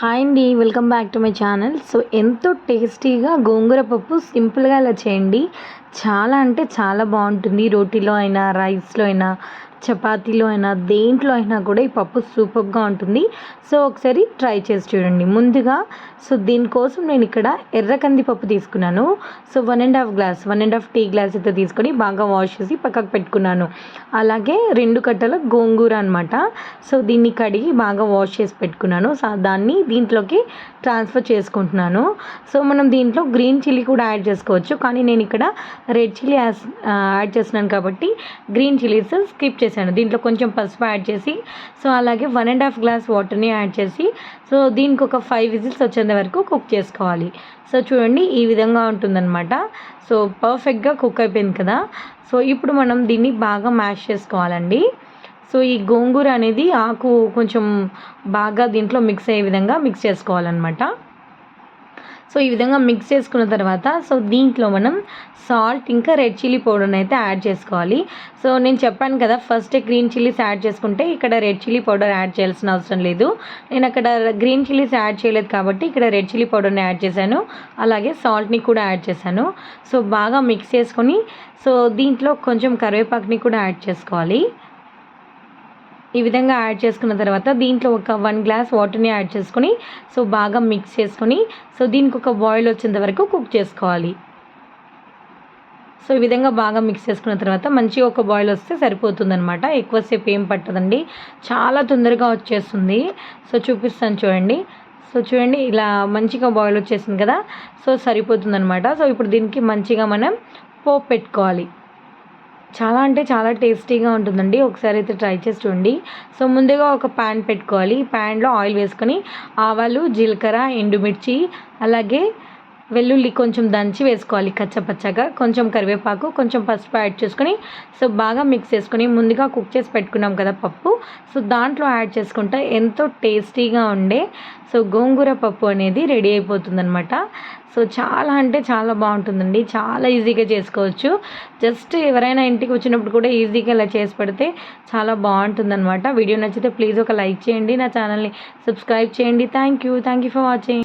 Hi అండి welcome back to my channel. So ఎంతో టేస్టీగా గోంగూర పప్పు సింపుల్గా ఇలా చేయండి. చాలా అంటే చాలా బాగుంటుంది. రోటీలో అయినా రైస్లో అయినా. చపాతీలో అయినా దేంట్లో అయినా కూడా ఈ పప్పు సూపర్గా ఉంటుంది. సో ఒకసారి ట్రై చేసి చూడండి. ముందుగా సో దీనికోసం నేను ఇక్కడ ఎర్ర కంది పప్పు తీసుకున్నాను. So one and half glass one and half tea glass అయితే తీసుకొని బాగా వాష్ చేసి పక్కకు పెట్టుకున్నాను. అలాగే రెండు కట్టల గోంగూర అనమాట సో దీన్ని కడిగి బాగా వాష్ చేసి పెట్టుకున్నాను. సో దాన్ని దీంట్లోకి ట్రాన్స్ఫర్ చేసుకుంటున్నాను. సో మనం దీంట్లో గ్రీన్ చిల్లీ కూడా యాడ్ చేసుకోవచ్చు. కానీ నేను ఇక్కడ రెడ్ చిల్లీ యాడ్ చేస్తున్నాను కాబట్టి గ్రీన్ చిల్లీస్ స్కిప్ చేశాను. దీంట్లో కొంచెం పసుపు యాడ్ చేసి సో అలాగే వన్ అండ్ హాఫ్ గ్లాస్ వాటర్ని యాడ్ చేసి సో దీనికి ఒక ఫైవ్ విజిల్స్ వచ్చేంత వరకు కుక్ చేసుకోవాలి. సో చూడండి ఈ విధంగా ఉంటుందన్నమాట. సో పర్ఫెక్ట్గా కుక్ అయిపోయింది కదా. సో ఇప్పుడు మనం దీన్ని బాగా మ్యాష్ చేసుకోవాలండి. సో ఈ గోంగూర అనేది ఆకు కొంచెం బాగా దీంట్లో మిక్స్ అయ్యే విధంగా మిక్స్ చేసుకోవాలన్నమాట. సో ఈ విధంగా మిక్స్ చేసుకున్న తర్వాత సో దీంట్లో మనం సాల్ట్ ఇంకా రెడ్ చిల్లీ పౌడర్ని అయితే యాడ్ చేసుకోవాలి. సో నేను చెప్పాను కదా ఫస్ట్ గ్రీన్ చిల్లీస్ యాడ్ చేసుకుంటే ఇక్కడ రెడ్ చిల్లీ పౌడర్ యాడ్ చేయాల్సిన అవసరం లేదు. నేను అక్కడ గ్రీన్ చిల్లీస్ యాడ్ చేయలేదు కాబట్టి ఇక్కడ రెడ్ చిల్లీ పౌడర్ని యాడ్ చేశాను. అలాగే సాల్ట్ని కూడా యాడ్ చేశాను. సో బాగా మిక్స్ చేసుకొని సో దీంట్లో కొంచెం కరివేపాకుని కూడా యాడ్ చేసుకోవాలి. ఈ విధంగా యాడ్ చేసుకున్న తర్వాత దీంట్లో ఒక వన్ గ్లాస్ వాటర్ని యాడ్ చేసుకొని సో బాగా మిక్స్ చేసుకొని సో దీనికి ఒక బాయిల్ వచ్చేంత వరకు కుక్ చేసుకోవాలి. సో ఈ విధంగా బాగా మిక్స్ చేసుకున్న తర్వాత మంచిగా ఒక బాయిల్ వస్తే సరిపోతుందనమాట ఎక్కువసేపు ఏం పట్టదండి. చాలా తొందరగా వచ్చేస్తుంది. సో చూపిస్తాను చూడండి. సో చూడండి ఇలా మంచిగా బాయిల్ వచ్చేసింది కదా. సో సరిపోతుందనమాట సో ఇప్పుడు దీనికి మంచిగా మనం పోపు పెట్టుకోవాలి. చాలా అంటే చాలా టేస్టీగా ఉంటుందండి. ఒకసారి అయితే ట్రై చేసి చూడండి. సో ముందుగా ఒక ప్యాన్ పెట్టుకోవాలి. ప్యాన్లో ఆయిల్ వేసుకొని ఆవాలు జీలకర్ర ఎండుమిర్చి అలాగే వెల్లుల్లి కొంచెం దంచి వేసుకోవాలి కచ్చపచ్చగా. కొంచెం కరివేపాకు కొంచెం పసుపు యాడ్ చేసుకొని సో బాగా మిక్స్ చేసుకొని ముందుగా కుక్ చేసి పెట్టుకున్నాం కదా పప్పు. సో దాంట్లో యాడ్ చేసుకుంటే ఎంతో టేస్టీగా ఉండే సో గోంగూర పప్పు అనేది రెడీ అయిపోతుందనమాట సో చాలా అంటే చాలా బాగుంటుందండి. చాలా ఈజీగా చేసుకోవచ్చు. జస్ట్ ఎవరైనా ఇంటికి వచ్చినప్పుడు కూడా ఈజీగా ఇలా చేసి పెడితే చాలా బాగుంటుందన్నమాట. వీడియో నచ్చితే ప్లీజ్ ఒక లైక్ చేయండి. నా ఛానల్ని సబ్స్క్రైబ్ చేయండి. Thank you thank you for watching